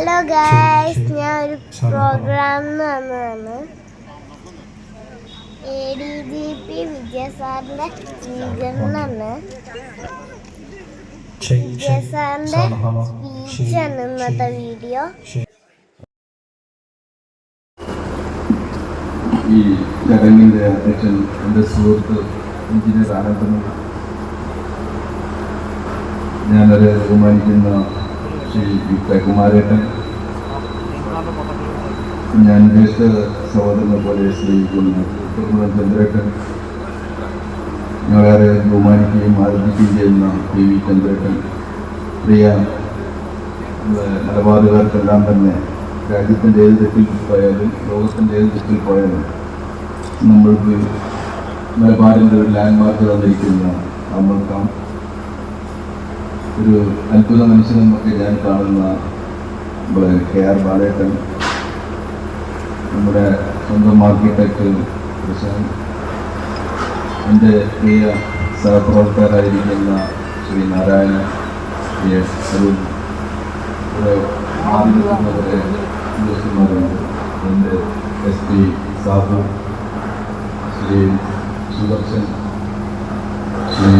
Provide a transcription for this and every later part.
Hello guys ഞാൻ ഒരു programme വന്നതാണ് എ ഡി ജി പി വിജയസാറിന്റെ സ്വീകരണമാണ് വിജയസാറിന്റെ സ്പീച്ചാണ് ഇന്നത്തെ വീഡിയോ ഈ ചടങ്ങിന്റെ അധ്യക്ഷൻ എന്റെ സുഹൃത്ത് എഞ്ചിനീയർ ആനന്ദമുള്ള ഞാനത് ബഹുമാനിക്കുന്ന ശ്രീ യുക്ത കുമാരേട്ടൻ ഞാൻ ഉദ്ദേശിച്ച സഹോദരനെ പോലെ ശ്രീ കുടുംബം ചന്ദ്രേട്ടൻ. ഞങ്ങളേറെ ബഹുമാനിക്കുകയും ആദരിക്കുകയും ചെയ്യുന്ന പി വി ചന്ദ്രേട്ടൻ. പ്രിയ മലബാറുകാർക്കെല്ലാം തന്നെ രാജ്യത്തിന്റെ ഏത് തെറ്റിൽ പോയാലും ലോകത്തിന്റെ ഏത് തെറ്റിൽ പോയാലും നമ്മൾക്ക് മലബാറിന്റെ ഒരു ലാൻഡ് മാർക്ക് തന്നിരിക്കുന്ന നമ്മൾക്കാം ഒരു അത്ഭുത മനുഷ്യനെന്നൊക്കെ ഞാൻ കാണുന്ന നമ്മുടെ കെ ആർ ബാലേട്ടൻ നമ്മുടെ സ്വന്തം ആർക്കിടെക്ട് പ്രശാന്ത് എന്റെ പ്രിയ സഹപ്രവർത്തകരായിരിക്കുന്ന ശ്രീ നാരായണ ശ്രീ അരുൺ ഇവിടെ മാറി നിൽക്കുന്നവരെ സന്തോഷമാരുണ്ട് എന്റെ എസ് പി സാബു ശ്രീ സുദർശൻ ശ്രീ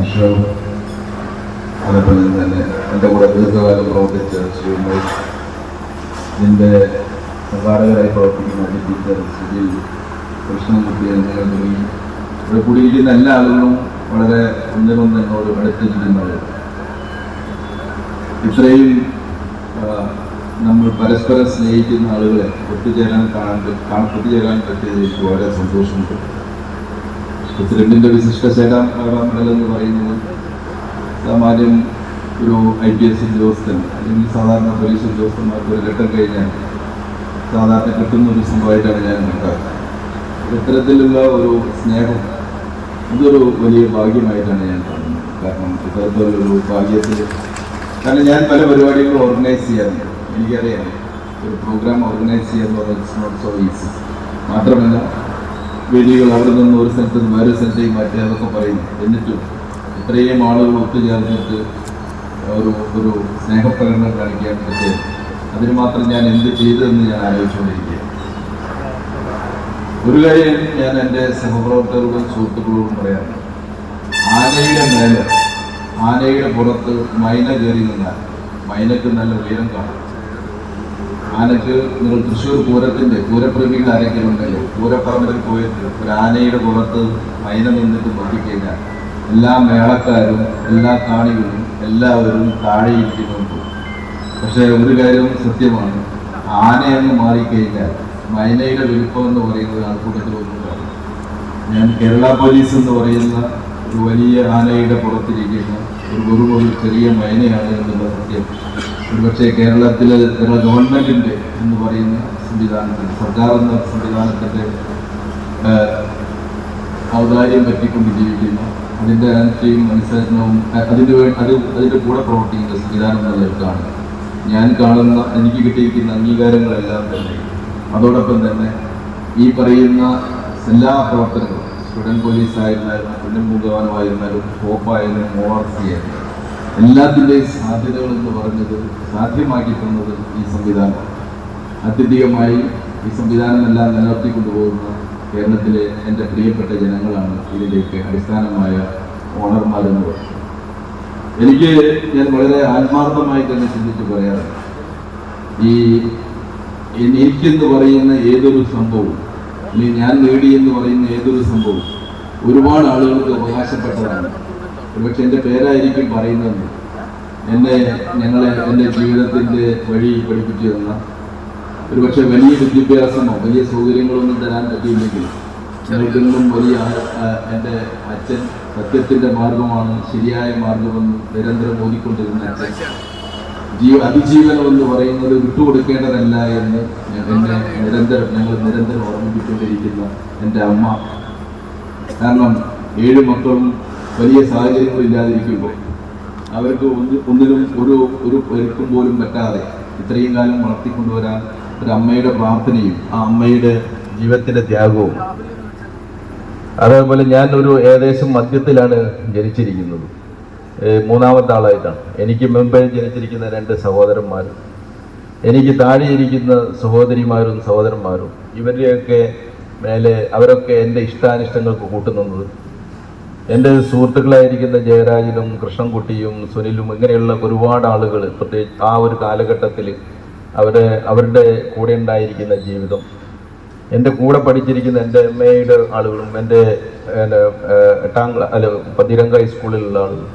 അശോക് അതേപോലെ തന്നെ എന്റെ കൂടെ ദീർഘകാലം പ്രവർത്തിച്ച ശ്രീമതി ഇതിന്റെ സംഘാടകരായി പ്രവർത്തിക്കുന്ന ടീച്ചർ ശ്രീ കൃഷ്ണൻകുട്ടി എന്നിവർ തുടങ്ങി ഇവിടെ കൂടിയിരിക്കുന്ന എല്ലാ ആളുകളും വളരെ ഒന്നിനൊന്ന് എന്നോട് അടുത്തിരിക്കുന്നവർ ഇത്രയും നമ്മൾ പരസ്പരം സ്നേഹിക്കുന്ന ആളുകളെ ഒത്തുചേരാൻ കാണാൻ ഒത്തുചേരാൻ പറ്റിയത് എനിക്ക് വളരെ സന്തോഷമുണ്ട്. പ്രസിഡന്റിന്റെ വിശിഷ്ട സേനാമണ്ഡലം എന്ന് പറയുന്നത് സാമാന്യം ഒരു ഐ പി എസ് ഉദ്യോഗസ്ഥൻ അല്ലെങ്കിൽ സാധാരണ പോലീസ് ഉദ്യോഗസ്ഥന്മാർക്ക് ഒരു ഘട്ടം കഴിഞ്ഞാൽ സാധാരണ കിട്ടുന്ന ഒരു സംഭവമായിട്ടാണ് ഞാൻ കണക്കാക്കുന്നത് ഇത്തരത്തിലുള്ള ഒരു സ്നേഹം ഇതൊരു വലിയ ഭാഗ്യമായിട്ടാണ് ഞാൻ കാണുന്നത്. കാരണം ഇത്തരത്തിലുള്ളൊരു ഭാഗ്യത്തിൽ കാരണം ഞാൻ പല പരിപാടികളും ഓർഗനൈസ് ചെയ്യാറുണ്ട്. എനിക്കറിയാം ഒരു പ്രോഗ്രാം ഓർഗനൈസ് ചെയ്യാന്ന് പറഞ്ഞാൽ ഇറ്റ്സ് നോട്ട് സോ ഈസി മാത്രമല്ല വേദികൾ അവിടെ നിന്ന് ഒരു സ്ഥലത്ത് നിന്ന് വേറെ സ്ഥലത്തേക്ക് മാറ്റി അതൊക്കെ പറയുന്നു. എന്നിട്ടും ഇത്രയും ആളുകൾ ഒത്തുചേർന്നിട്ട് ഒരു ഒരു സ്നേഹപ്രകടനം കാണിക്കാൻ പറ്റിയ അതിന് മാത്രം ഞാൻ എന്ത് ചെയ്തതെന്ന് ഞാൻ ആലോചിച്ചുകൊണ്ടിരിക്കുക ഒരു കാര്യം ഞാൻ എന്റെ സഹപ്രവർത്തകരോടും സുഹൃത്തുക്കളോടും പറയാറുണ്ട്. ആനയുടെ മേലെ ആനയുടെ പുറത്ത് മൈന കയറി നിന്നാൽ മൈനക്ക് നല്ല ഉയരം കാണും. ആനക്ക് നിങ്ങൾ തൃശ്ശൂർ പൂരത്തിന്റെ പൂരപ്രേമികൾ ആരെങ്കിലും ഉണ്ടല്ലോ? പൂരപ്പറമ്പിൽ പോയിട്ട് ഒരു ആനയുടെ പുറത്ത് മൈന നിന്നിട്ട് നോക്കിക്കഴിഞ്ഞാൽ എല്ലാ മേളക്കാരും എല്ലാ കാണികളും എല്ലാവരും താഴെയിരിക്കുന്നുണ്ട്. പക്ഷേ ഒരു കാര്യം സത്യമാണ്. ആനയെന്ന് മാറിക്കഴിഞ്ഞാൽ മൈനയുടെ വലുപ്പം എന്ന് പറയുന്നത് ആൾക്കൂട്ടത്തിൽ ഒന്നും കാണില്ല ഞാൻ കേരള പോലീസ് എന്ന് പറയുന്ന ഒരു വലിയ ആനയുടെ പുറത്തിരിക്കുന്ന ഒരു വെറും ഒരു ചെറിയ മൈനയാണ് എന്നുള്ള സത്യം. ഒരുപക്ഷെ കേരളത്തിലെ കേരള ഗവൺമെന്റിന്റെ എന്ന് പറയുന്ന സംവിധാനത്തിൽ സർക്കാർ എന്ന സംവിധാനത്തിന്റെ ആഹ്, ഔദാര്യം പറ്റിക്കൊണ്ട് ജീവിക്കുന്നു അതിന്റെ അനർച്ചയും അനുസരണവും അതിന്റെ അത് അതിന്റെ കൂടെ പ്രവർത്തിക്കുന്ന സംവിധാനം നിലനിൽക്കാണ് ഞാൻ കാണുന്ന എനിക്ക് കിട്ടിയിരിക്കുന്ന അംഗീകാരങ്ങളെല്ലാം തന്നെ. അതോടൊപ്പം തന്നെ ഈ പറയുന്ന എല്ലാ പ്രവർത്തനങ്ങളും സ്റ്റുഡന്റ് പോലീസ് ആയിരുന്നാലും മുഖവാനമായിരുന്നാലും ഹോപ്പായാലും ഒ ആർ സി ആയാലും എല്ലാത്തിന്റെയും സാധ്യതകൾ എന്ന് പറഞ്ഞത് സാധ്യമാക്കി തന്നത് ഈ സംവിധാനമാണ്. അത്യധികമായി ഈ സംവിധാനമെല്ലാം നിലനിർത്തിക്കൊണ്ടുപോകുന്ന കേരളത്തിലെ എന്റെ പ്രിയപ്പെട്ട ജനങ്ങളാണ് ഇതിലേക്ക് അടിസ്ഥാനമായ ഓണർമാരെന്ന് പറയുന്നത് എനിക്ക് ഞാൻ വളരെ ആത്മാർത്ഥമായി തന്നെ ചിന്തിച്ച് പറയാറുണ്ട്. ഈ എനിക്കെന്ന് പറയുന്ന ഏതൊരു സംഭവവും അല്ലെങ്കിൽ ഞാൻ നേടി എന്ന് പറയുന്ന ഏതൊരു സംഭവവും ഒരുപാട് ആളുകൾക്ക് അവകാശപ്പെട്ടതാണ്. ഒരുപക്ഷെ എന്റെ പേരായിരിക്കും പറയുന്നത്. എന്നെ ഞങ്ങളെ എന്റെ ജീവിതത്തിന്റെ വഴി പഠിപ്പിച്ചു തന്ന ഒരുപക്ഷെ വലിയ വിദ്യാഭ്യാസമോ വലിയ സൗകര്യങ്ങളൊന്നും തരാൻ പറ്റിയില്ലെങ്കിൽ ഞങ്ങൾക്കെന്നും വലിയ എന്റെ അച്ഛൻ സത്യത്തിന്റെ മാർഗമാണ് ശരിയായ മാർഗമെന്ന് നിരന്തരം ഓതിക്കൊണ്ടിരുന്ന അച്ഛൻ. ജീവ അതിജീവനം എന്ന് പറയുന്നത് വിട്ടുകൊടുക്കേണ്ടതല്ല എന്ന് എന്നെ നിരന്തരം ഞങ്ങൾ നിരന്തരം ഓർമ്മിപ്പിച്ചുകൊണ്ടിരിക്കുന്ന എന്റെ അമ്മ. കാരണം ഏഴ് മക്കളും വലിയ സാഹചര്യങ്ങളില്ലാതിരിക്കുമ്പോൾ അവർക്ക് ഒന്നിനും ഒരു ഒരു പെരുക്കും പോലും പറ്റാതെ ഇത്രയും കാലം വളർത്തിക്കൊണ്ടുവരാൻ ഒരു അമ്മയുടെ പ്രാർത്ഥനയും ആ അമ്മയുടെ ജീവിതത്തിന്റെ ത്യാഗവും. അതേപോലെ ഞാൻ ഒരു ഏകദേശം മധ്യത്തിലാണ് ജനിച്ചിരിക്കുന്നത്. മൂന്നാമത്തെ ആളായിട്ടാണ്. എനിക്ക് മുമ്പേ ജനിച്ചിരിക്കുന്ന രണ്ട് സഹോദരന്മാരും എനിക്ക് താഴെയിരിക്കുന്ന സഹോദരിമാരും സഹോദരന്മാരും ഇവരുടെയൊക്കെ മേലെ അവരൊക്കെ എന്റെ ഇഷ്ടാനിഷ്ടങ്ങൾക്ക് കൂട്ടുന്നത് എന്റെ സുഹൃത്തുക്കളായിരിക്കുന്ന ജയരാജനും കൃഷ്ണൻകുട്ടിയും സുനിലും ഇങ്ങനെയുള്ള ഒരുപാട് ആളുകൾ പ്രത്യേകിച്ച് ആ ഒരു കാലഘട്ടത്തിൽ അവരെ അവരുടെ കൂടെ ഉണ്ടായിരിക്കുന്ന ജീവിതം എന്റെ കൂടെ പഠിച്ചിരിക്കുന്ന എന്റെ എം എയുടെ ആളുകളും എന്റെ എട്ടാം അല്ല പതിരംഗ ഹൈസ്കൂളിലുള്ള ആളുകൾ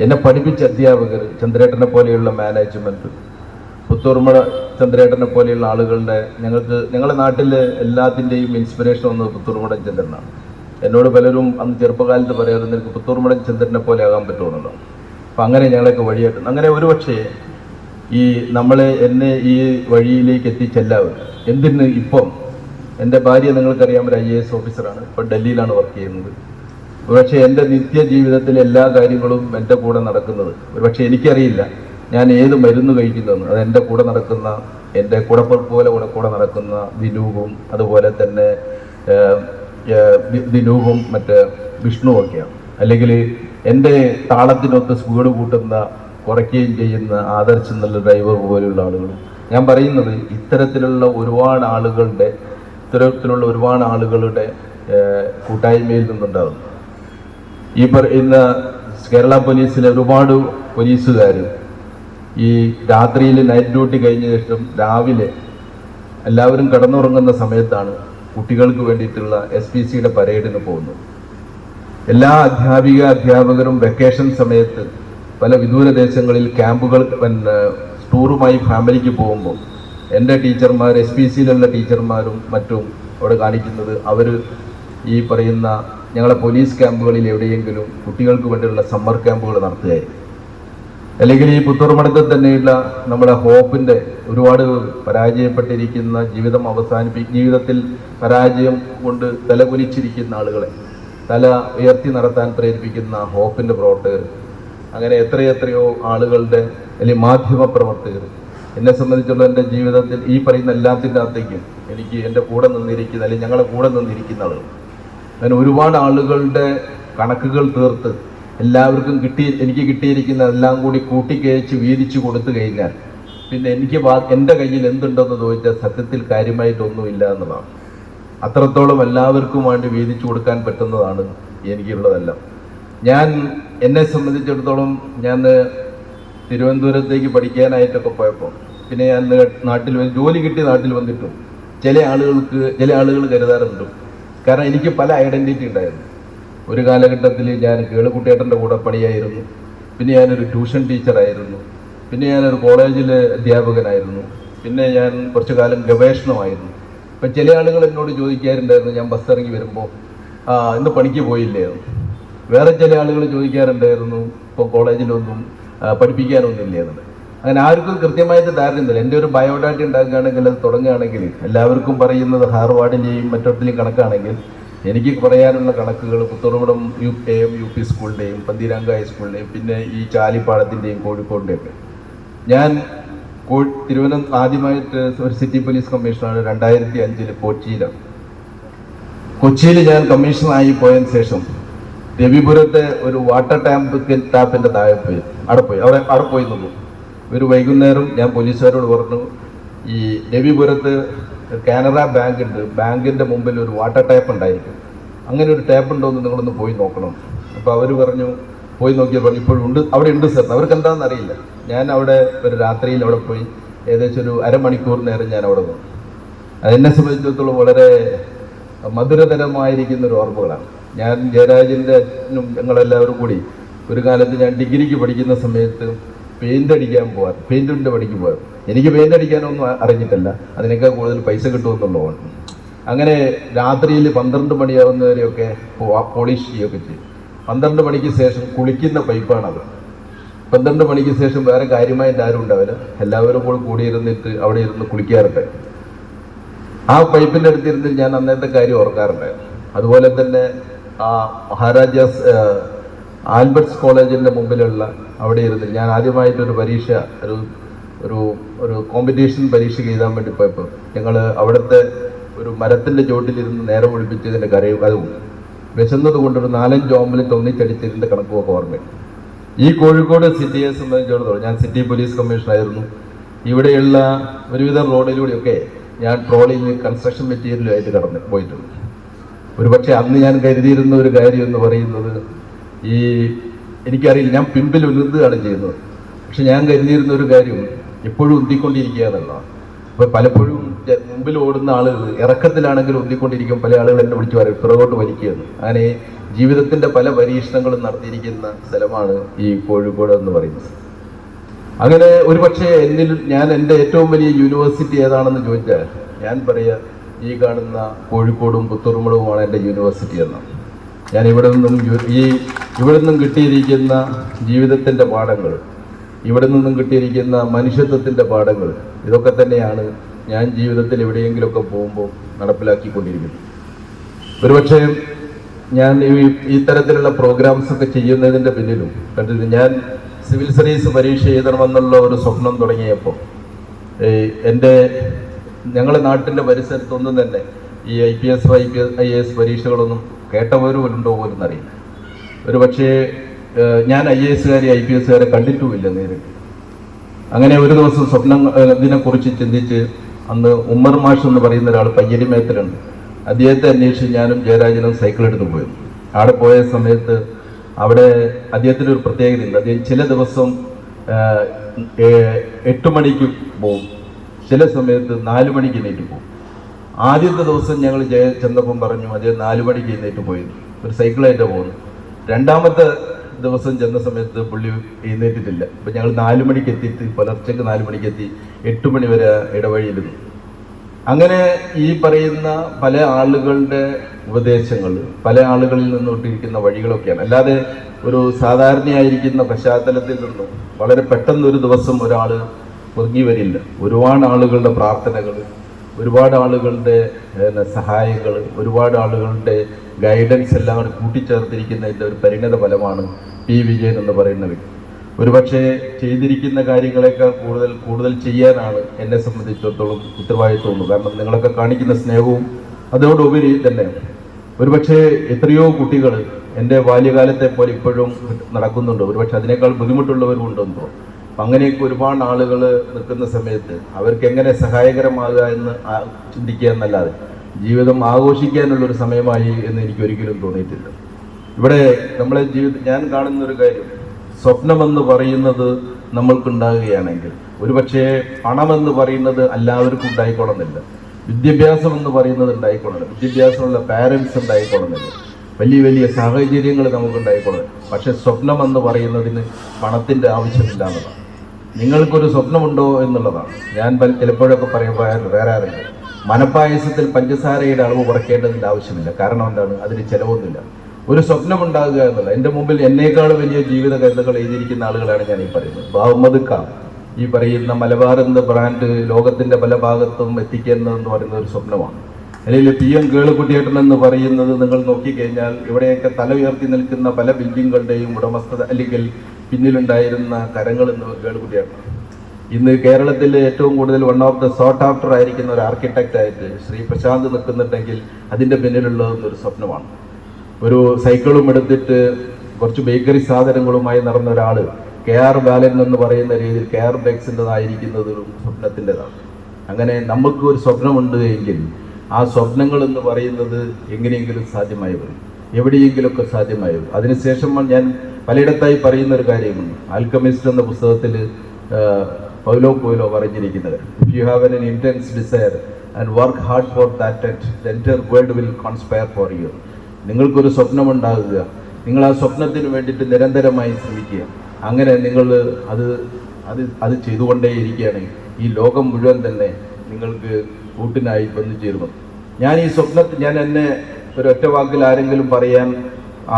എന്നെ പഠിപ്പിച്ച അധ്യാപകർ ചന്ദ്രേട്ടനെ പോലെയുള്ള മാനേജ്മെന്റ് പുത്തൂർമട ചന്ദ്രേട്ടനെ പോലെയുള്ള ആളുകളുടെ ഞങ്ങൾക്ക് ഞങ്ങളുടെ നാട്ടിലെ എല്ലാത്തിന്റെയും ഇൻസ്പിറേഷൻ വന്നത് പുത്തൂർമടൻ ചന്ദ്രനാണ്. എന്നോട് പലരും അന്ന് ചെറുപ്പകാലത്ത് പറയാറുണ്ട് എനിക്ക് പുത്തൂർമടൻ ചന്ദ്രനെ പോലെ ആകാൻ പറ്റുമെന്നുണ്ടോ അപ്പം അങ്ങനെ ഞങ്ങളൊക്കെ വഴിയായിട്ട് അങ്ങനെ ഒരു പക്ഷേ ഈ നമ്മളെ എന്നെ ഈ വഴിയിലേക്ക് എത്തിച്ചെല്ലാവരും. എന്തിന് ഇപ്പം? എന്റെ ഭാര്യ നിങ്ങൾക്കറിയാം ഒരു ഐ എ എസ് ഓഫീസറാണ്. ഇപ്പോൾ ഡൽഹിയിലാണ് വർക്ക് ചെയ്യുന്നത്. ഒരുപക്ഷെ എന്റെ നിത്യ ജീവിതത്തിലെ എല്ലാ കാര്യങ്ങളും എന്റെ കൂടെ നടക്കുന്നത്. ഒരുപക്ഷെ എനിക്കറിയില്ല ഞാൻ ഏത് മരുന്ന് കഴിക്കുന്നതെന്ന്. അത് എന്റെ കൂടെ നടക്കുന്ന എന്റെ കൂടപ്പുറപ്പ് പോലെ കൂടെ കൂടെ നടക്കുന്ന ദിനൂപും അതുപോലെ തന്നെ വിനൂപും മറ്റ് വിഷ്ണുവൊക്കെയാണ്. അല്ലെങ്കിൽ എന്റെ താളത്തിനൊത്ത് സ്പീഡ് കൂട്ടുന്ന കുറയ്ക്കുകയും ചെയ്യുന്ന ആദർശം നല്ല ഡ്രൈവർ പോലെയുള്ള ആളുകൾ ഞാൻ പറയുന്നത് ഇത്തരത്തിലുള്ള ഒരുപാട് ആളുകളുടെ ഇത്തരത്തിലുള്ള ഒരുപാട് ആളുകളുടെ കൂട്ടായ്മയിൽ നിന്നുണ്ടാകും ഈ പറയുന്ന കേരള പോലീസിലെ ഒരുപാട് പോലീസുകാർ ഈ രാത്രിയിൽ നൈറ്റ് ഡ്യൂട്ടി കഴിഞ്ഞ ശേഷം രാവിലെ എല്ലാവരും കിടന്നുറങ്ങുന്ന സമയത്താണ് കുട്ടികൾക്ക് വേണ്ടിയിട്ടുള്ള എസ് പി സിയുടെ പരേഡിന് പോകുന്നത്. എല്ലാ അധ്യാപിക അധ്യാപകരും വെക്കേഷൻ സമയത്ത് പല വിദൂര ദേശങ്ങളിൽ ക്യാമ്പുകൾ പിന്നെ ടൂറുമായി ഫാമിലിക്ക് പോകുമ്പോൾ എന്റെ ടീച്ചർമാർ എസ് പി സിയിലുള്ള ടീച്ചർമാരും മറ്റും അവിടെ കാണിക്കുന്നത് അവർ ഈ പറയുന്ന ഞങ്ങളെ പോലീസ് ക്യാമ്പുകളിൽ എവിടെയെങ്കിലും കുട്ടികൾക്ക് വേണ്ടിയുള്ള സമ്മർ ക്യാമ്പുകൾ നടത്തുകയായിരുന്നു. അല്ലെങ്കിൽ ഈ പുത്തൂർമഠത്തിൽ തന്നെയുള്ള നമ്മുടെ ഹോപ്പിന്റെ ഒരുപാട് പരാജയപ്പെട്ടിരിക്കുന്ന ജീവിതം അവസാനിപ്പി ജീവിതത്തിൽ പരാജയം കൊണ്ട് തലകുനിച്ചിരിക്കുന്ന ആളുകളെ തല ഉയർത്തി നടത്താൻ പ്രേരിപ്പിക്കുന്ന ഹോപ്പിന്റെ പ്രവർത്തകർ അങ്ങനെ എത്രയെത്രയോ ആളുകളുടെ അല്ലെങ്കിൽ മാധ്യമ പ്രവർത്തകർ എന്നെ സംബന്ധിച്ചുള്ള എന്റെ ജീവിതത്തിൽ ഈ പറയുന്ന എല്ലാത്തിന്റെ അകത്തേക്കും എനിക്ക് എന്റെ കൂടെ നിന്നിരിക്കുന്ന അല്ലെങ്കിൽ ഞങ്ങളെ കൂടെ നിന്നിരിക്കുന്ന ആളുകൾ. അങ്ങനെ ഒരുപാട് ആളുകളുടെ കണക്കുകൾ തീർത്ത് എല്ലാവർക്കും കിട്ടി എനിക്ക് കിട്ടിയിരിക്കുന്ന എല്ലാം കൂടി കൂട്ടിക്കയച്ച് വീതിച്ചു കൊടുത്തു കഴിഞ്ഞാൽ പിന്നെ എനിക്ക് എന്റെ കയ്യിൽ എന്തുണ്ടെന്ന് ചോദിച്ചാൽ സത്യത്തിൽ കാര്യമായിട്ടൊന്നുമില്ല എന്നതാണ്. അത്രത്തോളം എല്ലാവർക്കും വേണ്ടി വീതിച്ചു കൊടുക്കാൻ പറ്റുന്നതാണ് എനിക്കുള്ളതെല്ലാം. ഞാൻ എന്നെ സംബന്ധിച്ചിടത്തോളം ഞാൻ തിരുവനന്തപുരത്തേക്ക് പഠിക്കാനായിട്ടൊക്കെ പോയപ്പോൾ പിന്നെ ഞാൻ നാട്ടിൽ ജോലി കിട്ടി നാട്ടിൽ വന്നിട്ടും ചില ആളുകൾക്ക് ചില ആളുകൾ കരുതാറുണ്ട്. കാരണം എനിക്ക് പല ഐഡന്റിറ്റി ഉണ്ടായിരുന്നു. ഒരു കാലഘട്ടത്തിൽ ഞാൻ കേളുകുട്ടിയേട്ടന്റെ കൂടെ പണിയായിരുന്നു. പിന്നെ ഞാനൊരു ട്യൂഷൻ ടീച്ചറായിരുന്നു പിന്നെ ഞാനൊരു കോളേജിലെ അധ്യാപകനായിരുന്നു. പിന്നെ ഞാൻ കുറച്ചു കാലം ഗവേഷണമായിരുന്നു. അപ്പം ചില ആളുകൾ എന്നോട് ചോദിക്കാറുണ്ടായിരുന്നു ഞാൻ ബസ് ഇറങ്ങി വരുമ്പോൾ ആ ഇന്ന് പണിക്ക് പോയില്ലേ. വേറെ ചില ആളുകൾ ചോദിക്കാറുണ്ടായിരുന്നു ഇപ്പോൾ കോളേജിലൊന്നും പഠിപ്പിക്കാനൊന്നുമില്ല എന്നുള്ളത് അങ്ങനെ ആർക്കും കൃത്യമായിട്ട് ധാരണയില്ല എന്റെ ഒരു ബയോഡാറ്റ ഉണ്ടാക്കുകയാണെങ്കിൽ അത് തുടങ്ങുകയാണെങ്കിൽ എല്ലാവർക്കും പറയുന്നത് ഹാർവാർഡിന്റെയും മറ്റിടത്തിലെയും കണക്കാണെങ്കിൽ എനിക്ക് പറയാനുള്ള കണക്കുകൾ Puthuravidam U M U P സ്കൂളിന്റെയും പന്തീരാങ്ക ഹൈസ്കൂളിന്റെയും പിന്നെ ഈ ചാലിപ്പാടത്തിന്റെയും കോഴിക്കോടിന്റെയൊക്കെ. ഞാൻ തിരുവനന്തപുരം ആദ്യമായിട്ട് ഒരു സിറ്റി പോലീസ് കമ്മീഷണറാണ് രണ്ടായിരത്തി അഞ്ചിൽ കൊച്ചിയിലാണ്. കൊച്ചിയിൽ ഞാൻ കമ്മീഷണറായി പോയതിന് ശേഷം രവിപുരത്തെ ഒരു വാട്ടർ ടാമ്പ് ടാപ്പിന്റെ താഴെ പോയി. അവിടെ പോയി. അവിടെ അവിടെ പോയി നിന്നു. ഒരു വൈകുന്നേരം ഞാൻ പോലീസുകാരോട് പറഞ്ഞു ഈ രവിപുരത്ത് കാനറ ബാങ്ക് ഉണ്ട്. ബാങ്കിന്റെ മുമ്പിൽ ഒരു വാട്ടർ ടാപ്പ് ഉണ്ടായിരിക്കും. അങ്ങനെ ഒരു ടാപ്പ് ഉണ്ടോ എന്ന് നിങ്ങളൊന്ന് പോയി നോക്കണം. അപ്പോൾ അവർ പറഞ്ഞു പോയി നോക്കിയപ്പോൾ പറഞ്ഞു ഇപ്പോഴും ഉണ്ട്. അവിടെ ഉണ്ട് സാർ. അവർക്ക് എന്താണെന്ന് അറിയില്ല. ഞാൻ അവിടെ ഒരു രാത്രിയിൽ അവിടെ പോയി ഏകദേശം ഒരു അരമണിക്കൂർ നേരം ഞാൻ അവിടെ നിന്നു. അതെന്നെ സംബന്ധിച്ചിടത്തോളം വളരെ മധുരതരമായിരിക്കുന്ന ഒരു ഓർമ്മകളാണ്. ഞാൻ ജയരാജന്റെ അച്ഛനും ഞങ്ങളെല്ലാവരും കൂടി ഒരു കാലത്ത് ഞാൻ ഡിഗ്രിക്ക് പഠിക്കുന്ന സമയത്ത് പെയിന്റ് അടിക്കാൻ പോവാൻ പെയിന്റിന്റെ പണിക്ക് പോകാൻ എനിക്ക് പെയിന്റ് അടിക്കാനൊന്നും അറിഞ്ഞിട്ടില്ല. അതിനേക്കാൾ കൂടുതൽ പൈസ കിട്ടുമെന്നുള്ളതാണ് അങ്ങനെ രാത്രിയിൽ പന്ത്രണ്ട് മണിയാവുന്നവരെയൊക്കെ പോളിഷ് ചെയ്യുകയൊക്കെ ചെയ്യും. പന്ത്രണ്ട് മണിക്ക് ശേഷം കുളിക്കുന്ന പൈപ്പാണത്. പന്ത്രണ്ട് മണിക്ക് ശേഷം വേറെ കാര്യമായിട്ട് ആരും ഉണ്ടാവില്ല. എല്ലാവരും കൂടെ കൂടിയിരുന്നിട്ട് അവിടെ ഇരുന്ന് കുളിക്കാറുണ്ട്. ആ പൈപ്പിന്റെ അടുത്തിരുന്ന് ഞാൻ അന്നത്തെ കാര്യം ഓർക്കാറുണ്ടായിരുന്നു. അതുപോലെ തന്നെ ആ മഹാരാജാസ് ആൽബർട്ട്സ് കോളേജിന്റെ മുമ്പിലുള്ള അവിടെ ഇരുന്ന് ഞാൻ ആദ്യമായിട്ടൊരു പരീക്ഷ ഒരു ഒരു ഒരു കോമ്പറ്റീഷൻ പരീക്ഷ എഴുതാൻ വേണ്ടി പോയപ്പോൾ ഞങ്ങൾ അവിടുത്തെ ഒരു മരത്തിന്റെ ചുവട്ടിലിരുന്ന് നേരം ഒഴിപ്പിച്ചതിന്റെ കരയും അതും വിശന്നത് കൊണ്ടൊരു നാലഞ്ച് ഓംലെറ്റ് ഒന്നിച്ചടിച്ചതിന്റെ കണക്കുമൊക്കെ ഓർമ്മയുണ്ട് ഈ കോഴിക്കോട് സിറ്റിയെ സംബന്ധിച്ചിടത്തോളം ഞാൻ സിറ്റി പോലീസ് കമ്മീഷണറായിരുന്നു. ഇവിടെയുള്ള ഒരുവിധം റോഡിലൂടെയൊക്കെ ഞാൻ ട്രോളിയിൽ കൺസ്ട്രക്ഷൻ മെറ്റീരിയലുമായിട്ട് കടന്ന് പോയിട്ടുണ്ട്. ഒരുപക്ഷെ അന്ന് ഞാൻ കരുതിയിരുന്ന ഒരു കാര്യം എന്ന് പറയുന്നത് ഈ എനിക്കറിയില്ല ഞാൻ പിമ്പിൽ ഉരുതുകയാണ് ചെയ്യുന്നത്. പക്ഷെ ഞാൻ കരുതിയിരുന്ന ഒരു കാര്യം എപ്പോഴും ഉന്തിക്കൊണ്ടിരിക്കുക എന്നുള്ളതാണ്. അപ്പോൾ പലപ്പോഴും മുമ്പിൽ ഓടുന്ന ആളുകൾ ഇറക്കത്തിലാണെങ്കിൽ ഉന്തിക്കൊണ്ടിരിക്കും പല ആളുകൾ എന്നെ വിളിച്ചു പറയും പിറകോട്ട് വലിക്കുകയെന്ന് അങ്ങനെ ജീവിതത്തിന്റെ പല പരീക്ഷണങ്ങളും നടത്തിയിരിക്കുന്ന സ്ഥലമാണ് ഈ കോഴിക്കോട് എന്ന് പറയുന്നത്. അങ്ങനെ ഒരുപക്ഷെ എന്നിൽ ഞാൻ എന്റെ ഏറ്റവും വലിയ യൂണിവേഴ്സിറ്റി ഏതാണെന്ന് ചോദിച്ചാൽ ഞാൻ പറയുക ഈ കാണുന്ന കോഴിക്കോടും പുത്തൂർമളവുമാണ് എന്റെ യൂണിവേഴ്സിറ്റി എന്ന്. ഞാൻ ഇവിടെ നിന്നും ഈ ഇവിടെ നിന്നും കിട്ടിയിരിക്കുന്ന ജീവിതത്തിന്റെ പാഠങ്ങൾ ഇവിടെ നിന്നും കിട്ടിയിരിക്കുന്ന മനുഷ്യത്വത്തിന്റെ പാഠങ്ങൾ ഇതൊക്കെ തന്നെയാണ് ഞാൻ ജീവിതത്തിൽ എവിടെയെങ്കിലുമൊക്കെ പോകുമ്പോൾ നടപ്പിലാക്കിക്കൊണ്ടിരിക്കുന്നത്. ഒരുപക്ഷെ ഞാൻ ഈ ഇത്തരത്തിലുള്ള പ്രോഗ്രാംസ് ഒക്കെ ചെയ്യുന്നതിന്റെ പിന്നിലും കണ്ടിട്ട് ഞാൻ സിവിൽ സർവീസ് പരീക്ഷ എഴുതണമെന്നുള്ള ഒരു സ്വപ്നം തുടങ്ങിയപ്പോൾ എന്റെ ഞങ്ങളുടെ നാട്ടിന്റെ പരിസരത്തൊന്നും തന്നെ ഈ I P S I P I S പരീക്ഷകളൊന്നും കേട്ടവരും ഉണ്ടോ പോലും അറിയില്ല. ഒരു പക്ഷേ ഞാൻ ഐ എ എസുകാരെ ഐ പി എസുകാരെ കണ്ടിട്ടുമില്ല നേരിട്ട്. അങ്ങനെ ഒരു ദിവസം സ്വപ്നം ഇതിനെക്കുറിച്ച് ചിന്തിച്ച് അന്ന് ഉമ്മർ മാഷ് എന്ന് പറയുന്ന ഒരാൾ പയ്യരിമേത്തിലുണ്ട് അദ്ദേഹത്തെ അന്വേഷിച്ച് ഞാനും ജയരാജനും സൈക്കിൾ എടുത്ത് പോയി. അവിടെ പോയ സമയത്ത് അവിടെ അദ്ദേഹത്തിന് ഒരു പ്രത്യേകതയുണ്ട്. അദ്ദേഹം ചില ദിവസം എട്ട് മണിക്ക് പോവും. ചില സമയത്ത് നാല് മണിക്ക് എണീറ്റ് പോവും. ആദ്യത്തെ ദിവസം ഞങ്ങൾ ജയ ചെന്നപ്പം പറഞ്ഞു അദ്ദേഹം നാല് മണിക്ക് എഴുന്നേറ്റ് പോയി ഒരു സൈക്കിളായിട്ട് പോകുന്നു രണ്ടാമത്തെ ദിവസം ചെന്ന സമയത്ത് പുള്ളി എഴുന്നേറ്റിട്ടില്ല. അപ്പം ഞങ്ങൾ നാല് മണിക്ക് എത്തിയിട്ട് പുലർച്ചയ്ക്ക് നാല് മണിക്ക് എത്തി എട്ട് മണി വരെ ഇടവഴിയിരുന്നു അങ്ങനെ ഈ പറയുന്ന പല ആളുകളുടെ ഉപദേശങ്ങൾ പല ആളുകളിൽ നിന്നോട്ടിരിക്കുന്ന വഴികളൊക്കെയാണ്. അല്ലാതെ ഒരു സാധാരണയായിരിക്കുന്ന പശ്ചാത്തലത്തിൽ നിന്നും വളരെ പെട്ടെന്ന് ഒരു ദിവസം ഒരാൾ പൊങ്ങി വരില്ല. ഒരുപാട് ആളുകളുടെ പ്രാർത്ഥനകൾ ഒരുപാട് ആളുകളുടെ സഹായങ്ങൾ ഒരുപാട് ആളുകളുടെ ഗൈഡൻസ് എല്ലാം കൂടി കൂട്ടിച്ചേർത്തിരിക്കുന്നതിന്റെ ഒരു പരിണത ഫലമാണ് പി. വിജയൻ എന്ന് പറയുന്ന വ്യക്തി. ഒരുപക്ഷെ ചെയ്തിരിക്കുന്ന കാര്യങ്ങളെക്കാൾ കൂടുതൽ കൂടുതൽ ചെയ്യാനാണ് എന്നെ സംബന്ധിച്ചിടത്തോളം ഉത്തരവാദിത്വമുള്ളൂ കാരണം നിങ്ങളൊക്കെ കാണിക്കുന്ന സ്നേഹവും അതോടുപരി തന്നെ ഒരുപക്ഷെ എത്രയോ കുട്ടികൾ എന്റെ ബാല്യകാലത്തെ പോലെ ഇപ്പോഴും നടക്കുന്നുണ്ട്. ഒരുപക്ഷെ അതിനേക്കാൾ ബുദ്ധിമുട്ടുള്ളവരും ഉണ്ടോ അപ്പം അങ്ങനെയൊക്കെ ഒരുപാട് ആളുകൾ നിൽക്കുന്ന സമയത്ത് അവർക്ക് എങ്ങനെ സഹായകരമാകുക എന്ന് ചിന്തിക്കുക എന്നല്ലാതെ ജീവിതം ആഘോഷിക്കാനുള്ള ഒരു സമയമായി എന്ന് എനിക്ക് ഒരിക്കലും തോന്നിയിട്ടില്ല. ഇവിടെ നമ്മളെ ജീവിതം ഞാൻ കാണുന്ന ഒരു കാര്യം സ്വപ്നമെന്ന് പറയുന്നത് നമ്മൾക്കുണ്ടാകുകയാണെങ്കിൽ ഒരുപക്ഷെ പണമെന്ന് പറയുന്നത് എല്ലാവർക്കും ഉണ്ടായിക്കൊള്ളുന്നില്ല. വിദ്യാഭ്യാസം എന്ന് പറയുന്നത് ഉണ്ടായിക്കൊള്ളുന്നില്ല വിദ്യാഭ്യാസമുള്ള പാരൻസ് ഉണ്ടായിക്കൊള്ളുന്നില്ല വലിയ വലിയ സാഹചര്യങ്ങൾ നമുക്ക് ഉണ്ടായിക്കൊള്ളത് പക്ഷെ സ്വപ്നം എന്ന് പറയുന്നതിന് പണത്തിന്റെ ആവശ്യമില്ല എന്നതാണ് നിങ്ങൾക്കൊരു സ്വപ്നമുണ്ടോ എന്നുള്ളതാണ്. ഞാൻ ചിലപ്പോഴൊക്കെ പറയുമ്പോൾ വേറെ ആരുണ്ട് മനപ്പായസത്തിൽ പഞ്ചസാരയുടെ അളവ് കുറയ്ക്കേണ്ടതിന്റെ ആവശ്യമില്ല. കാരണം എന്താണ്? അതിന് ചിലവൊന്നുമില്ല. ഒരു സ്വപ്നമുണ്ടാകുക എന്നുള്ള എന്റെ മുമ്പിൽ എന്നേക്കാൾ വലിയ ജീവിത കരുതകൾ എഴുതിയിരിക്കുന്ന ആളുകളാണ് ഞാൻ ഈ പറയുന്നത്. മുഹമ്മദ് ഈ പറയുന്ന മലബാർ എന്ന ബ്രാൻഡ് ലോകത്തിന്റെ പല ഭാഗത്തും എത്തിക്കുന്നതെന്ന് പറയുന്ന ഒരു സ്വപ്നമാണ്. അല്ലെങ്കിൽ പി എം കേളുകുട്ടിയേട്ടൻ എന്ന് പറയുന്നത് നിങ്ങൾ നോക്കിക്കഴിഞ്ഞാൽ ഇവിടെയൊക്കെ തല ഉയർത്തി നിൽക്കുന്ന പല ബിൽഡിങ്ങുകളുടെയും ഉടമസ്ഥത അല്ലെങ്കിൽ പിന്നിലുണ്ടായിരുന്ന കരങ്ങൾ എന്ന് കേളുകുട്ടിയേട്ടൻ ഇന്ന് കേരളത്തിൽ ഏറ്റവും കൂടുതൽ one of the sought after ആയിരിക്കുന്ന ഒരു ആർക്കിടെക്റ്റ് ആയിട്ട് ശ്രീ പ്രശാന്ത് നിൽക്കുന്നുണ്ടെങ്കിൽ അതിന്റെ പിന്നിലുള്ളതെന്ന് ഒരു സ്വപ്നമാണ്. ഒരു സൈക്കിളും എടുത്തിട്ട് കുറച്ച് ബേക്കറി സാധനങ്ങളുമായി നടന്ന ഒരാൾ കെ ആർ ബാലൻ എന്ന് പറയുന്ന രീതിയിൽ കെ ആർ ബേക്സിന്റെതായിരിക്കുന്നത് ഒരു സ്വപ്നത്തിന്റെതാണ്. അങ്ങനെ നമുക്ക് ഒരു സ്വപ്നമുണ്ട് എങ്കിൽ ആ സ്വപ്നങ്ങൾ എന്ന് പറയുന്നത് എങ്ങനെയെങ്കിലും സാധ്യമായി വരും. എവിടെയെങ്കിലുമൊക്കെ സാധ്യമായി വരും. അതിനുശേഷം ഞാൻ പലയിടത്തായി പറയുന്ന ഒരു കാര്യമുണ്ട്. ആൽക്കമിസ്റ്റ് എന്ന പുസ്തകത്തിൽ പൗലോ കോയിലോ പറഞ്ഞിരിക്കുന്നത് if you have an intense desire and work hard for that entire world will conspire for you നിങ്ങൾക്കൊരു സ്വപ്നമുണ്ടാകുക. നിങ്ങൾ ആ സ്വപ്നത്തിന് വേണ്ടിയിട്ട് നിരന്തരമായി ശ്രമിക്കുക. അങ്ങനെ നിങ്ങൾ അത് അത് അത് ചെയ്തുകൊണ്ടേയിരിക്കുകയാണെങ്കിൽ ഈ ലോകം മുഴുവൻ തന്നെ നിങ്ങൾക്ക് കൂട്ടിനായി വന്നു ചേരുന്നു. ഞാൻ ഈ സ്വപ്നത്തിൽ ഞാൻ എന്നെ ഒരു ഒറ്റ വാക്കിൽ ആരെങ്കിലും പറയാൻ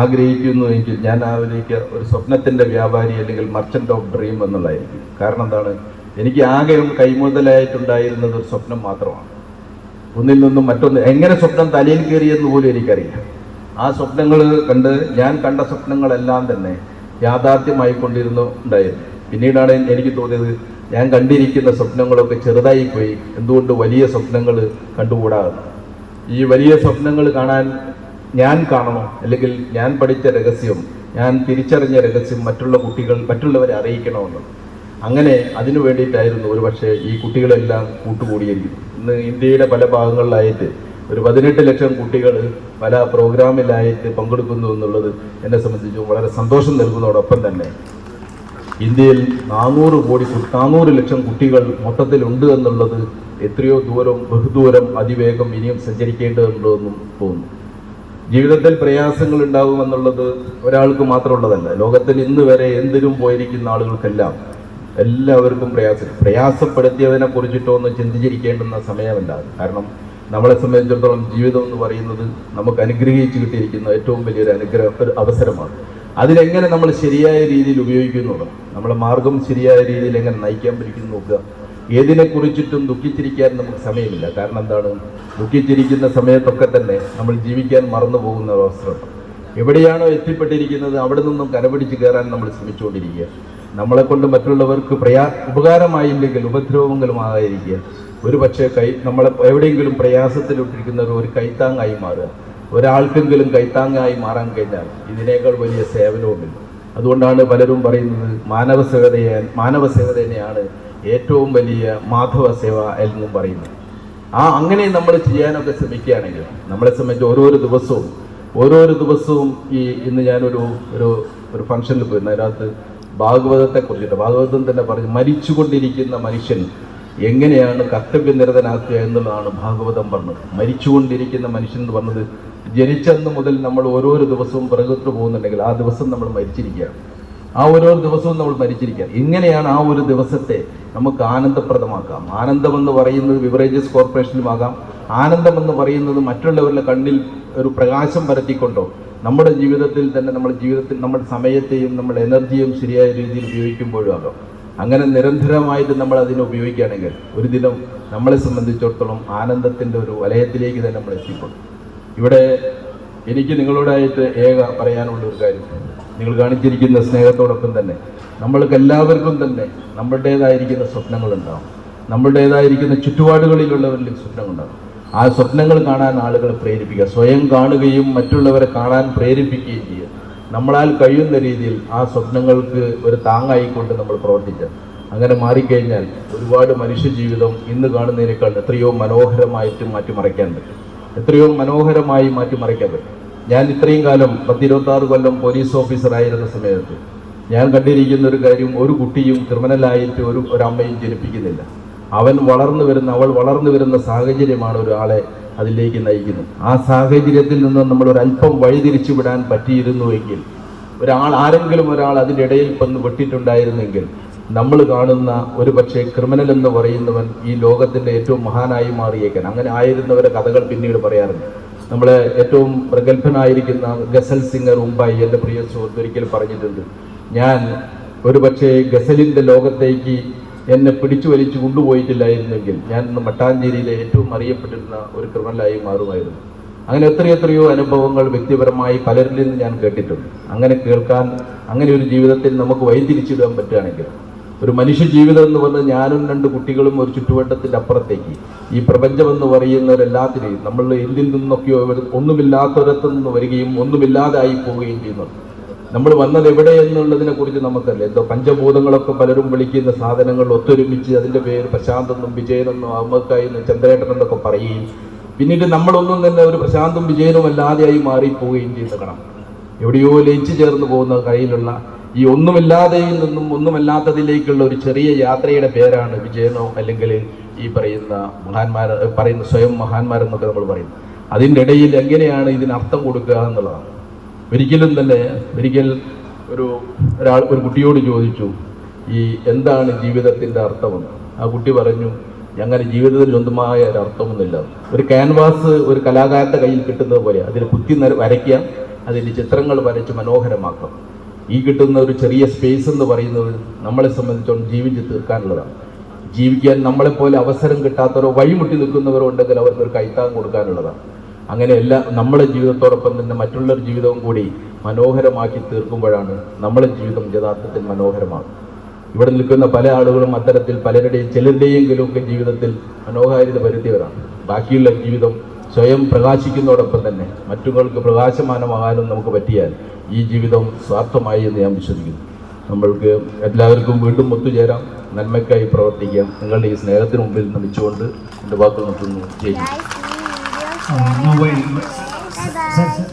ആഗ്രഹിക്കുന്നു എങ്കിൽ ഞാൻ അവരേക്ക് ഒരു സ്വപ്നത്തിന്റെ വ്യാപാരി അല്ലെങ്കിൽ മർച്ചന്റ് ഓഫ് ഡ്രീം എന്നുള്ളതായിരിക്കും. കാരണം എന്താണ്? എനിക്ക് ആകെ കൈമുതലായിട്ടുണ്ടായിരുന്നത് ഒരു സ്വപ്നം മാത്രമാണ്. ഒന്നിൽ നിന്നും മറ്റൊന്ന് എങ്ങനെ സ്വപ്നം തലയിൽ കയറിയെന്ന് പോലും എനിക്കറിയില്ല. ആ സ്വപ്നങ്ങൾ കണ്ട് ഞാൻ കണ്ട സ്വപ്നങ്ങളെല്ലാം തന്നെ യാഥാർത്ഥ്യമായി കൊണ്ടിരുന്നു ഉണ്ടായിരുന്നു. പിന്നീടാണ് എനിക്ക് തോന്നിയത് ഞാൻ കണ്ടിരിക്കുന്ന സ്വപ്നങ്ങളൊക്കെ ചെറുതായി പോയി എന്തുകൊണ്ട് വലിയ സ്വപ്നങ്ങൾ കണ്ടുകൂടാകുന്നു ഈ വലിയ സ്വപ്നങ്ങൾ കാണാൻ ഞാൻ കാണണം അല്ലെങ്കിൽ ഞാൻ പഠിച്ച രഹസ്യം ഞാൻ തിരിച്ചറിഞ്ഞ രഹസ്യം മറ്റുള്ള കുട്ടികൾ മറ്റുള്ളവരെ അറിയിക്കണമെന്ന്. അങ്ങനെ അതിനു വേണ്ടിയിട്ടായിരുന്നു ഒരു പക്ഷേ ഈ കുട്ടികളെല്ലാം കൂട്ടുകൂടിയിരിക്കുന്നത് ഇന്ന് ഇന്ത്യയുടെ പല ഭാഗങ്ങളിലായിട്ട് ഒരു പതിനെട്ട് ലക്ഷം കുട്ടികൾ പല പ്രോഗ്രാമിലായിട്ട് പങ്കെടുക്കുന്നു എന്നുള്ളത് എന്നെ സംബന്ധിച്ച് വളരെ സന്തോഷം നൽകുന്നതോടൊപ്പം തന്നെ. ഇന്ത്യയിൽ നാനൂറ് കോടി നാനൂറ് ലക്ഷം കുട്ടികൾ മൊത്തത്തിലുണ്ട് എന്നുള്ളത് എത്രയോ ദൂരം ബഹുദൂരം അതിവേഗം ഇനിയും സഞ്ചരിക്കേണ്ടതുണ്ടെന്നും തോന്നുന്നു. ജീവിതത്തിൽ പ്രയാസങ്ങൾ ഉണ്ടാകുമെന്നുള്ളത് ഒരാൾക്ക് മാത്രമുള്ളതല്ല. ലോകത്തിൽ ഇന്ന് വരെ എന്തിനും പോയിരിക്കുന്ന ആളുകൾക്കെല്ലാം എല്ലാവർക്കും പ്രയാസം പ്രയാസപ്പെടുത്തിയതിനെ കുറിച്ചിട്ടോ ഒന്ന് ചിന്തിച്ചിരിക്കേണ്ടുന്ന സമയമല്ല കാരണം നമ്മളെ സംബന്ധിച്ചിടത്തോളം ജീവിതം എന്ന് പറയുന്നത് നമുക്ക് അനുഗ്രഹിച്ചു കിട്ടിയിരിക്കുന്ന ഏറ്റവും വലിയൊരു അനുഗ്രഹ ഒരു അവസരമാണ്. അതിലെങ്ങനെ നമ്മൾ ശരിയായ രീതിയിൽ ഉപയോഗിക്കുന്നു? നമ്മളെ മാർഗം ശരിയായ രീതിയിൽ എങ്ങനെ നയിക്കാൻ പറ്റുന്നു നോക്കുക. ഏതിനെ കുറിച്ചിട്ടും ദുഃഖിച്ചിരിക്കാൻ നമുക്ക് സമയമില്ല. കാരണം എന്താണ്? ദുഃഖിച്ചിരിക്കുന്ന സമയത്തൊക്കെ തന്നെ നമ്മൾ ജീവിക്കാൻ മറന്നു പോകുന്ന ഒരു അവസരമുണ്ട് എവിടെയാണോ എത്തിപ്പെട്ടിരിക്കുന്നത് അവിടെ നിന്നും കരപിടിച്ച് കയറാൻ നമ്മൾ ശ്രമിച്ചുകൊണ്ടിരിക്കുക. നമ്മളെ കൊണ്ട് മറ്റുള്ളവർക്ക് പ്രയാ ഉപകാരമായില്ലെങ്കിൽ ഉപദ്രവങ്ങളുമായിരിക്കുക. ഒരു പക്ഷേ കൈ നമ്മളെ എവിടെയെങ്കിലും പ്രയാസത്തിലിട്ടിരിക്കുന്നവർ ഒരു കൈത്താങ്ങായി മാറുക. ഒരാൾക്കെങ്കിലും കൈത്താങ്ങായി മാറാൻ കഴിഞ്ഞാൽ ഇതിനേക്കാൾ വലിയ സേവനവുമില്ല. അതുകൊണ്ടാണ് പലരും പറയുന്നത് മാനവ സേവതയെ മാനവ സേവതനെയാണ് ഏറ്റവും വലിയ മാധവ സേവ എന്നും പറയുന്നത്. ആ അങ്ങനെ നമ്മൾ ചെയ്യാനൊക്കെ ശ്രമിക്കുകയാണെങ്കിൽ നമ്മളെ സംബന്ധിച്ച് ഓരോരോ ദിവസവും ഓരോരോ ദിവസവും ഈ ഇന്ന് ഞാനൊരു ഒരു ഒരു ഫംഗ്ഷനിൽ പോയിരുന്നു. അതിനകത്ത് ഭാഗവതത്തെ കുറിച്ചിട്ട് ഭാഗവതം തന്നെ പറഞ്ഞു മരിച്ചുകൊണ്ടിരിക്കുന്ന മനുഷ്യൻ എങ്ങനെയാണ് കർത്തവ്യനിരതനാക്കുക എന്നുള്ളതാണ് ഭാഗവതം പറഞ്ഞത്. മരിച്ചുകൊണ്ടിരിക്കുന്ന മനുഷ്യൻ എന്ന് പറഞ്ഞത് ജനിച്ചന്ന് മുതൽ നമ്മൾ ഓരോരോ ദിവസവും പിറകത്ത് പോകുന്നുണ്ടെങ്കിൽ ആ ദിവസം നമ്മൾ മരിച്ചിരിക്കുകയാണ്. ആ ഓരോ ദിവസവും നമ്മൾ മരിച്ചിരിക്കുക ഇങ്ങനെയാണ് ആ ഒരു ദിവസത്തെ നമുക്ക് ആനന്ദപ്രദമാക്കാം. ആനന്ദം എന്ന് പറയുന്നത് ബിവറേജസ് കോർപ്പറേഷനിലുമാകാം. ആനന്ദം എന്ന് പറയുന്നത് മറ്റുള്ളവരുടെ കണ്ണിൽ ഒരു പ്രകാശം പരത്തിക്കൊണ്ടോ? നമ്മുടെ ജീവിതത്തിൽ തന്നെ നമ്മുടെ ജീവിതത്തിൽ നമ്മുടെ സമയത്തെയും നമ്മുടെ എനർജിയും ശരിയായ രീതിയിൽ ഉപയോഗിക്കുമ്പോഴും ആകാം. അങ്ങനെ നിരന്തരമായിട്ട് നമ്മൾ അതിനെ ഉപയോഗിക്കുകയാണെങ്കിൽ ഒരു ദിനം നമ്മളെ സംബന്ധിച്ചിടത്തോളം ആനന്ദത്തിന്റെ ഒരു വലയത്തിലേക്ക് തന്നെ നമ്മൾ എത്തിപ്പെടും. ഇവിടെ എനിക്ക് നിങ്ങളോടായിട്ട് ഏക പറയാനുള്ള ഒരു കാര്യം. നിങ്ങൾ കാണിച്ചിരിക്കുന്ന സ്നേഹത്തോടൊപ്പം തന്നെ നമ്മൾക്ക് എല്ലാവർക്കും തന്നെ നമ്മളുടേതായിരിക്കുന്ന സ്വപ്നങ്ങളുണ്ടാവും. നമ്മളുടേതായിരിക്കുന്ന ചുറ്റുപാടുകളിലുള്ളവരിലും സ്വപ്നങ്ങളുണ്ടാവും. ആ സ്വപ്നങ്ങൾ കാണാൻ ആളുകളെ പ്രേരിപ്പിക്കുക സ്വയം കാണുകയും മറ്റുള്ളവരെ കാണാൻ പ്രേരിപ്പിക്കുകയും ചെയ്യുക. നമ്മളാൽ കഴിയുന്ന രീതിയിൽ ആ സ്വപ്നങ്ങൾക്ക് ഒരു താങ്ങായിക്കൊണ്ട് നമ്മൾ പ്രവർത്തിക്കുക അങ്ങനെ മാറിക്കഴിഞ്ഞാൽ ഒരുപാട് മനുഷ്യജീവിതം ഇന്ന് കാണുന്നതിനേക്കാൾ എത്രയോ മനോഹരമായിട്ട് മാറ്റിമറിക്കാൻ പറ്റും. എത്രയോ മനോഹരമായി മാറ്റിമറിക്കാൻ പറ്റും. ഞാൻ ഇത്രയും കാലം പത്തിരുപത്താറ് കൊല്ലം പോലീസ് ഓഫീസറായിരുന്ന സമയത്ത് ഞാൻ കണ്ടിരിക്കുന്ന ഒരു കാര്യം ഒരു കുട്ടിയും ക്രിമിനലായിട്ട് ഒരു ഒരമ്മയും ജനിപ്പിക്കുന്നില്ല. അവൻ വളർന്നു വരുന്ന അവൾ വളർന്നു വരുന്ന സാഹചര്യമാണ് ഒരാളെ അതിലേക്ക് നയിക്കുന്നു. ആ സാഹചര്യത്തിൽ നിന്ന് നമ്മൾ ഒരല്പം വഴിതിരിച്ചു വിടാൻ പറ്റിയിരുന്നുവെങ്കിൽ ഒരാൾ ആരെങ്കിലും ഒരാൾ അതിന്റെ ഇടയിൽ വന്ന് വെട്ടിയിട്ടുണ്ടായിരുന്നെങ്കിൽ നമ്മൾ കാണുന്ന ഒരു പക്ഷേ ക്രിമിനൽ എന്ന് പറയുന്നവൻ ഈ ലോകത്തിന്റെ ഏറ്റവും മഹാനായി മാറിയേക്കാൻ. അങ്ങനെ ആയിരുന്നവരെ കഥകൾ പിന്നീട് പറയാറുണ്ട്. നമ്മളെ ഏറ്റവും പ്രഗത്ഭനായിരിക്കുന്ന ഗസൽ സിംഗർ ഉമ്പായി എന്റെ പ്രിയ സുഹൃത്ത് ഒരിക്കൽ പറഞ്ഞിട്ടുണ്ട് ഞാൻ ഒരു പക്ഷേ ഗസലിന്റെ ലോകത്തേക്ക് എന്നെ പിടിച്ചു വലിച്ചു കൊണ്ടുപോയിട്ടില്ലായിരുന്നെങ്കിൽ ഞാൻ ഇന്ന് മട്ടാഞ്ചേരിയിലെ ഏറ്റവും അറിയപ്പെട്ടിരുന്ന ഒരു ക്രിമിനലായി മാറുമായിരുന്നു. അങ്ങനെ എത്രയെത്രയോ അനുഭവങ്ങൾ വ്യക്തിപരമായി പലരിൽ നിന്ന് ഞാൻ കേട്ടിട്ടുണ്ട്. അങ്ങനെ കേൾക്കാൻ അങ്ങനെ ഒരു ജീവിതത്തിൽ നമുക്ക് വഴിതിരിച്ചിടാൻ പറ്റുകയാണെങ്കിൽ ഒരു മനുഷ്യ ജീവിതം എന്ന് പറഞ്ഞാൽ ഞാനും രണ്ട് കുട്ടികളും ഒരു ചുറ്റുവട്ടത്തിന്റെ അപ്പുറത്തേക്ക്. ഈ പ്രപഞ്ചം എന്ന് പറയുന്നവരെല്ലാത്തിനെയും നമ്മൾ എന്തിൽ നിന്നൊക്കെയോ ഒന്നുമില്ലാത്തവരത്തു നിന്ന് വരികയും ഒന്നുമില്ലാതായി പോവുകയും ചെയ്യുന്നത് നമ്മൾ വന്നത് എവിടെ എന്നുള്ളതിനെ കുറിച്ച് നമുക്കല്ല എന്തോ പഞ്ചഭൂതങ്ങളൊക്കെ പലരും വിളിക്കുന്ന സാധനങ്ങൾ ഒത്തൊരുമിച്ച് അതിന്റെ പേര് പ്രശാന്തെന്നും വിജയനെന്നും അമ്മക്കായി എന്നും ചന്ദ്രേട്ടൻ എന്നൊക്കെ പറയുകയും പിന്നീട് നമ്മളൊന്നും തന്നെ ഒരു പ്രശാന്തും വിജയനും അല്ലാതെയായി മാറിപ്പോവുകയും ചെയ്യുന്ന കണം. എവിടെയോ ലയിച്ചു ചേർന്ന് പോകുന്ന കയ്യിലുള്ള ഈ ഒന്നുമില്ലാതെയിൽ നിന്നും ഒന്നുമല്ലാത്തതിലേക്കുള്ള ഒരു ചെറിയ യാത്രയുടെ പേരാണ് വിജയനോ അല്ലെങ്കിൽ ഈ പറയുന്ന മഹാന്മാർ പറയുന്ന സ്വയം മഹാന്മാരെന്നൊക്കെ നമ്മൾ പറയുന്നത്. അതിന്റെ ഇടയിൽ എങ്ങനെയാണ് ഇതിന് അർത്ഥം കൊടുക്കുക എന്നുള്ളതാണ്. ഒരിക്കലും തന്നെ ഒരിക്കൽ ഒരു ഒരാൾ ഒരു കുട്ടിയോട് ചോദിച്ചു ഈ എന്താണ് ജീവിതത്തിന്റെ അർത്ഥമെന്ന്? ആ കുട്ടി പറഞ്ഞു അങ്ങനെ ജീവിതത്തിൽ സ്വന്തമായ ഒരു അർത്ഥമൊന്നുമില്ല ഒരു ക്യാൻവാസ് ഒരു കലാകാരന്റെ കയ്യിൽ കിട്ടുന്നത് പോലെ അതിൽ കുത്തി വരയ്ക്കുക അതിന്റെ ചിത്രങ്ങൾ വരച്ച് മനോഹരമാക്കാം. ഈ കിട്ടുന്ന ഒരു ചെറിയ സ്പേസ് എന്ന് പറയുന്നത് നമ്മളെ സംബന്ധിച്ചോളം ജീവിച്ച് തീർക്കാനുള്ളതാണ്. ജീവിക്കാൻ നമ്മളെപ്പോലെ അവസരം കിട്ടാത്തവരോ വഴിമുട്ടി നിൽക്കുന്നവരോ ഉണ്ടെങ്കിൽ അവർക്കൊരു കൈത്താങ് കൊടുക്കാനുള്ളതാണ്. അങ്ങനെ എല്ലാ നമ്മുടെ ജീവിതത്തോടൊപ്പം തന്നെ മറ്റുള്ളവർ ജീവിതവും കൂടി മനോഹരമാക്കി തീർക്കുമ്പോഴാണ് നമ്മുടെ ജീവിതം യഥാർത്ഥത്തിൽ മനോഹരമാണ് ഇവിടെ നിൽക്കുന്ന പല ആളുകളും അത്തരത്തിൽ പലരുടെയും ചിലരുടെയെങ്കിലും ജീവിതത്തിൽ മനോഹാരിത വരുത്തിയവരാണ് ബാക്കിയുള്ള ജീവിതം സ്വയം പ്രകാശിക്കുന്നതോടൊപ്പം തന്നെ മറ്റുള്ളവർക്ക് പ്രകാശമാനമാകാനും നമുക്ക് പറ്റിയാൽ ഈ ജീവിതം സ്വാർത്ഥമായി എന്ന് ഞാൻ വിശ്വസിക്കുന്നു. നമ്മൾക്ക് എല്ലാവർക്കും വീണ്ടും ഒത്തുചേരാം. നന്മയ്ക്കായി പ്രവർത്തിക്കാം. നിങ്ങളുടെ ഈ സ്നേഹത്തിന് മുമ്പിൽ നമിച്ചുകൊണ്ട് എന്റെ വാക്കുകൾ നിർത്തുന്നു. ജയ് 好的那就拜拜。